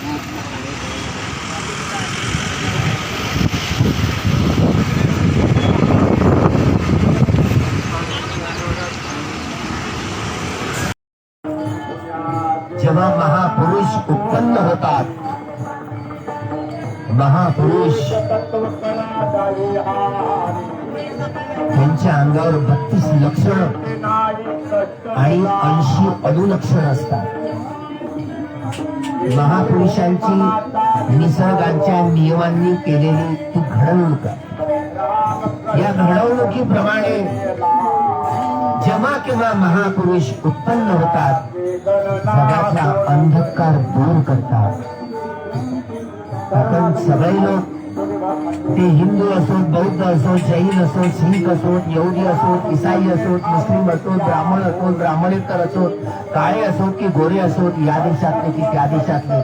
जेव्हा महापुरुष उत्पन्न होतात महापुरुष त्यांच्या अंगावर बत्तीस लक्षण आणि ऐंशी अनुलक्षण असतात. महापुरुषांची निसर्गाच्या नियमांनी केलेली ती घडवणूक या घडवणुकीप्रमाणे जेव्हा केव्हा महापुरुष उत्पन्न होतात जगाचा अंधकार दूर करतात. आपण सगळे लोक ते हिंदू असोत बौद्ध असोत जैन असोत सिख असोत यहुदी असोत इसाई असोत मुस्लिम असोत ब्राह्मण असोत ब्राह्मणेतर असोत काळे असोत की गोरे असोत या देशातले की त्या देशातले.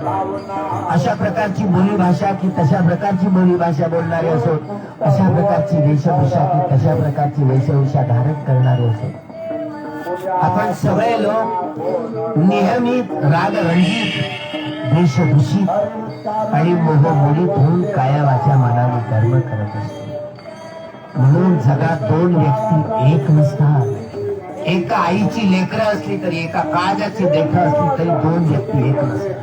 अशा प्रकारची बोलीभाषा की तशा प्रकारची बोलीभाषा बोलणारे असोत अशा प्रकारची वेशभूषा की तशा प्रकारची वेशभूषा धारण करणारे असोत. आपण सगळे लोक नेहमी राग रणजित रंजित वेशभूषित आणि मोहमोडीत होऊन कायमाच्या मनाने कर्म करत असतो. म्हणून जगात दोन व्यक्ती एक नसतात. एका आईची लेकरं असली तरी एका काळजाची लेकरं असली तरी दोन व्यक्ती एक नसतात.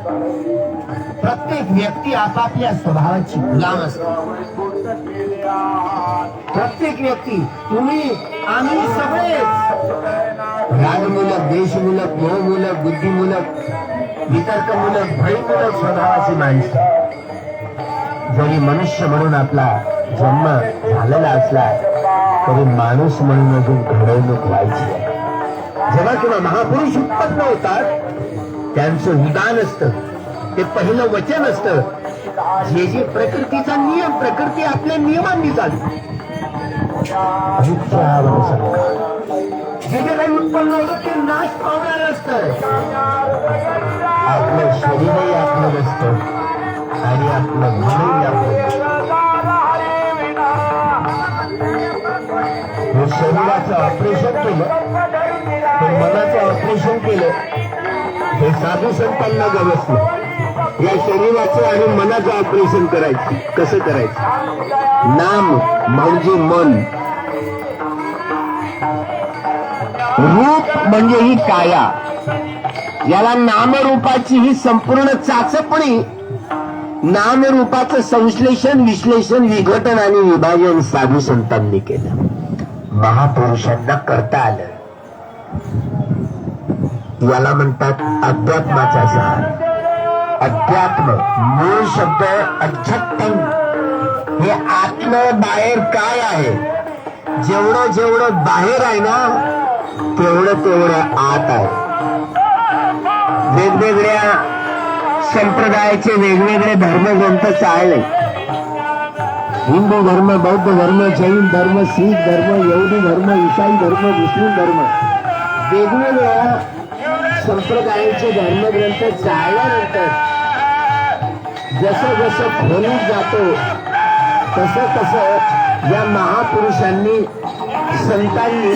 प्रत्येक व्यक्ती आपापल्या स्वभावाची गुलाम असते. प्रत्येक व्यक्ती तुम्ही आम्ही सगळेच रागमूलक देशमूलक मोहमूलक बुद्धिमूलक वितर्कमूलक भयमूलक स्वभावाची माणसं. जरी मनुष्य म्हणून आपला जन्म झालेला असला तरी माणूस म्हणून अजून घडवणूक व्हायची जेव्हा किंवा महापुरुष उत्पन्न होतात त्यांचं उदान असतं. ते पहिलं वचन असतं. जे जे प्रकृतीचा नियम प्रकृती आपल्या नियमांनी चालू जे जे काही उत्पन्न होतं ते नाश पावणार असतं. शरीरही आपलं नसतं आणि आपलं मनही आपलं हे शरीराचं ऑपरेशन केलं. तर मनाचं ऑपरेशन केलं. हे साधू संतांना गवसलं. या शरीराचं आणि मनाचं ऑपरेशन करायचं. कसं करायचं? नाम म्हणजे मन. रूप म्हणजे ही काया. याला नामरूपाची ही संपूर्ण चाचपणी नामरूपाचं संश्लेषण विश्लेषण विघटन आणि विभाजन साधू संतांनी केलं. महापुरुषांना करता आलं. याला म्हणतात अध्यात्माचा सार. अध्यात्म मूळ शब्द अध्यात्म. हे आत्म बाहेर काय आहे? जेवढं जेवढं बाहेर आहे ना तेवढं तेवढं आत आहे. वेगवेगळ्या संप्रदायाचे वेगवेगळे धर्मग्रंथ चालले. हिंदू धर्म बौद्ध धर्म जैन धर्म शीख धर्म यहुदी धर्म ईसाई धर्म मुस्लिम धर्म वेगवेगळ्या संप्रदायाचे धर्मग्रंथ चालल्यानंतर जसं जसं खोलीत जातो तसं तसं या महापुरुषांनी संतांनी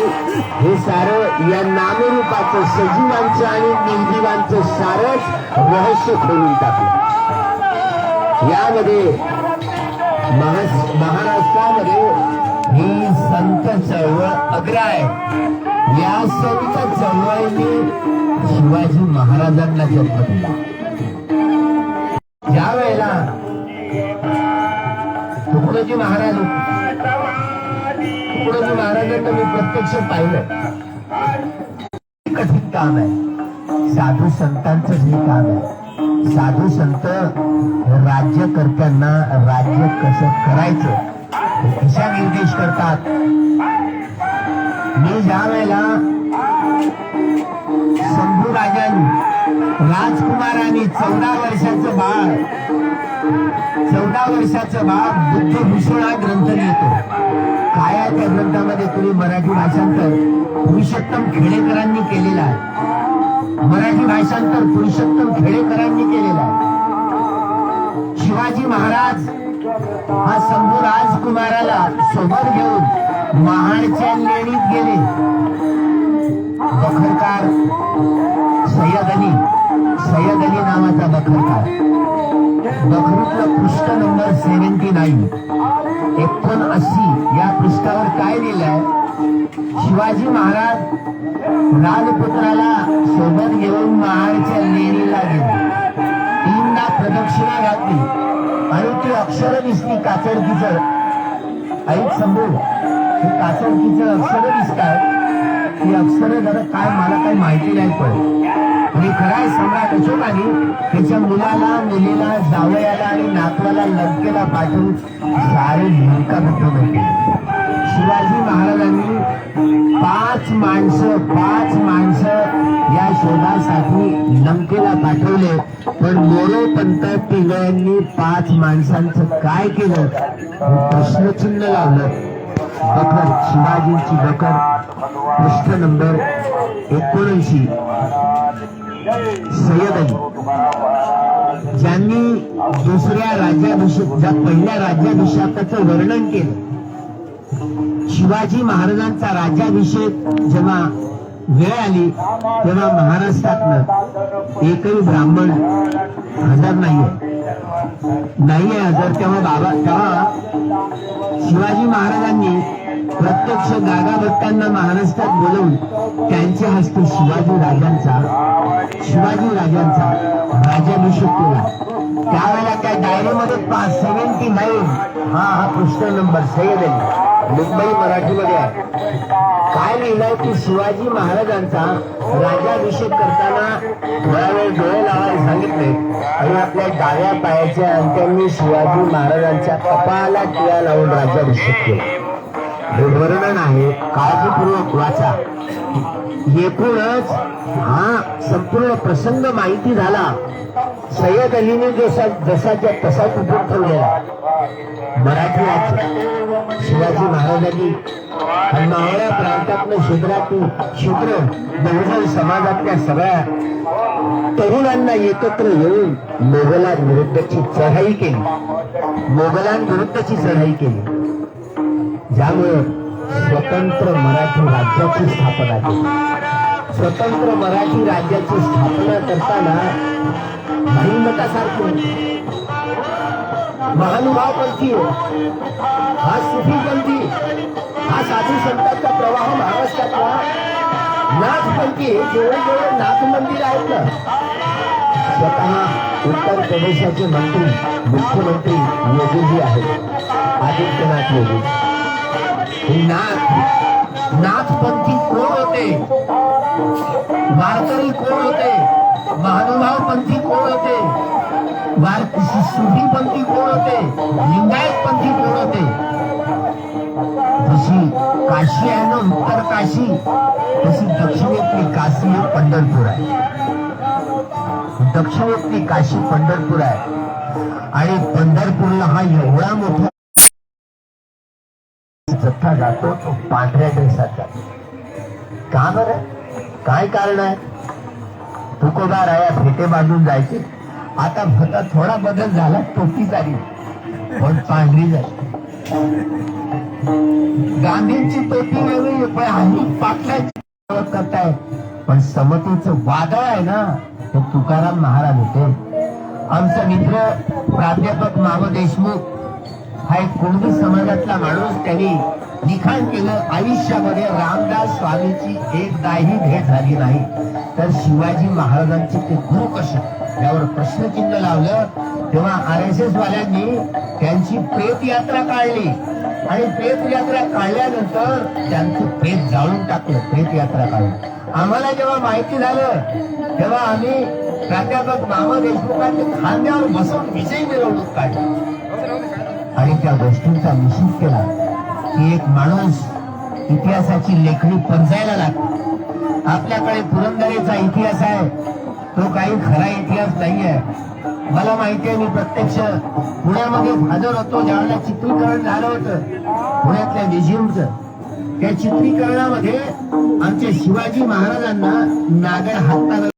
हे सारं या नामरूपाचं सजीवांचं आणि निर्जीवांचं सारच रहस्य खोलून टाकलं. यामध्ये महाराष्ट्रामध्ये ही संत चळवळ अग्र आहे. या संत चळवळीने शिवाजी महाराजांना जन्म दिला. ज्या वेळेला तुकडोजी महाराज होते महाराजांना मी प्रत्यक्ष पाहिलं कठीण काम आहे साधू संतांचं हे काम आहे साधू संत राज्य करताना राज्य कसं करायचं दिशा निर्देश करतात? मी ज्या वेळेला शंभूराजन राजकुमार आणि चौदा वर्षाचं बाळ चौदा वर्षाचं बाळ बुद्धभूषण हा ग्रंथ लिहितो. काय आहे त्या ग्रंथामध्ये? तुम्ही मराठी भाषांतर पुरुषोत्तम खेडेकरांनी केलेला आहे. मराठी भाषांतर पुरुषोत्तम खेडेकरांनी केलेला आहे. शिवाजी महाराज हा शंभू राजकुमाराला सोबत घेऊन महाडच्या लेणीत गेले. बखरकार सय्यद अली सय्यद अली नावाचा बखरकार. बखरीतला पृष्ठ नंबर सेव्हन्टी नाईन एकोणऐंशी या पृष्ठावर काय लिहिलंय? शिवाजी महाराज राजपुत्राला सोबत घेऊन महाडच्या लेणीला दक्षिणा घातली. आणि ती अक्षर दिसली काचडकीचं. ऐक समोर ही काचडकीचं अक्षर दिसतात ही अक्षरे जरा काय मला काही माहिती नाही पण. आणि खराय सम्राट अशोकाने त्याच्या मुलाला मुलीला जावयाला आणि नातवाला लंकेला पाठवून सारी भूमिका बुद्धवून शिवाजी महाराजांनी पाच माणसं पाच माणसं या शोधासाठी लंकेला पाठवले. पण मोरोपंत पिंगळ्यांनी पाच माणसांचं काय केलं? प्रश्नचिन्ह लावलं. बकर शिवाजींची बकर पृष्ठ नंबर एकोणऐंशी. सय्यद अली ज्यांनी दुसऱ्या राज्याभिषेक पहिल्या राज्याभिषेकाचं वर्णन केलं शिवाजी महाराजांचा राज्याभिषेक जेव्हा वेळ आली तेव्हा महाराष्ट्रातनं एकही ब्राह्मण हजर नाहीये. नाहीये हजर तेव्हा बाबा तेव्हा शिवाजी महाराजांनी प्रत्यक्ष गागा भट्टांना महाराष्ट्रात बोलवून त्यांच्या हस्ते शिवाजी राजांचा शिवाजी राजांचा राजाभिषेक केला. त्यावेळेला त्या डायरीमध्ये पाच सेव्हन्टी नाईन हा हा पृष्ठ नंबर सय्यद अली मुंबई मराठीमध्ये आहे. काय लिहिलंय की शिवाजी महाराजांचा राजाभिषेक करताना थोडा वेळ डोळे लावायला सांगितले आणि आपल्या डाव्या पायाच्या अंत्यांनी शिवाजी महाराजांच्या कपाळाला टिळा लावून राजाभिषेक केला. हे वर्णन आहे काळजीपूर्वक वाचा. एकूणच हा संपूर्ण प्रसंग माहिती झाला. सय्यद अलीने जसा जसाच्या तसा उपयोग ठेवलेला? मराठी राज्य. शिवाजी महाराजांनी मावळ्या प्रांतातलं शूद्रातून शूद्र बहुजन समाजातल्या सगळ्या तरुणांना एकत्र येऊन मोगलांविरुद्धची चढाई केली. मोगलांविरुद्धची चढाई केली. ज्यामुळे स्वतंत्र मराठी राज्याची स्थापना केली स्वतंत्र मराठी राज्याची स्थापना करताना भाईमतासारखी महानुभाव पंथी हा सुफी पंथी हा साधू संतांचा प्रवाह महाराष्ट्रातला नाथपंथी जेवढे जेवढे नाथ मंदिर आहेत ना स्वतः उत्तर प्रदेशाचे मंत्री मुख्यमंत्री योगीजी आहेत. आदित्यनाथ योगी नाथ नाथपंथी कोण होते? वारकरी कोण होते? महानुभाव पंथी कोण होते? वार सुफी पंथी कोण होते? लिंगायत पंथी कोण होते? जशी काशी आहे ना उत्तर काशी तशी दक्षिणेतली काशी हे पंढरपूर आहे. दक्षिणेतली काशी पंढरपूर आहे. आणि पंढरपूरला हा एवढा मोठा जत्था जातो तो पांढऱ्या ड्रेसात जातो. का बरं? काय कारण आहे? तुकोबा राया फेटे बांधून जायचे. आता भता थोडा बदल झाला टोपी झाली. पण पांढरी झाली. गांधींची टोपी वेगळी पण हल्ली पाटलाची करताय पण समतेचं वादळ आहे ना ते तुकाराम महाराज होते. आमचा मित्र प्राध्यापक माव देशमुख हा एक कुणबी समाजातला माणूस त्यांनी लिखाण केलं. आयुष्यामध्ये रामदास स्वामीची एकदाही भेट झाली नाही. तर शिवाजी महाराजांचे ते गुरु कसे? यावर प्रश्नचिन्ह लावलं. तेव्हा आर एस एस वाल्यांनी त्यांची प्रेत यात्रा काढली. आणि प्रेत यात्रा काढल्यानंतर त्यांचं प्रेत जाळून टाकलं. प्रेत यात्रा काढून. आम्हाला जेव्हा माहिती झालं तेव्हा आम्ही प्राध्यापक मामा देशमुखांच्या खांद्यावर बसून विजय मिरवणूक काढली. आणि त्या गोष्टींचा निषेध केला की एक माणूस इतिहासाची लेखणी पंजायला लागते. आपल्याकडे पुरंदरेचा इतिहास आहे. तो काही खरा इतिहास नाहीये. मला माहिती आहे मी प्रत्यक्ष पुण्यामध्ये हजर होतो ज्यावेळेला चित्रीकरण झालं होतं पुण्यातल्या म्युझियमचं. त्या चित्रीकरणामध्ये आमच्या शिवाजी महाराजांना नागर हाताला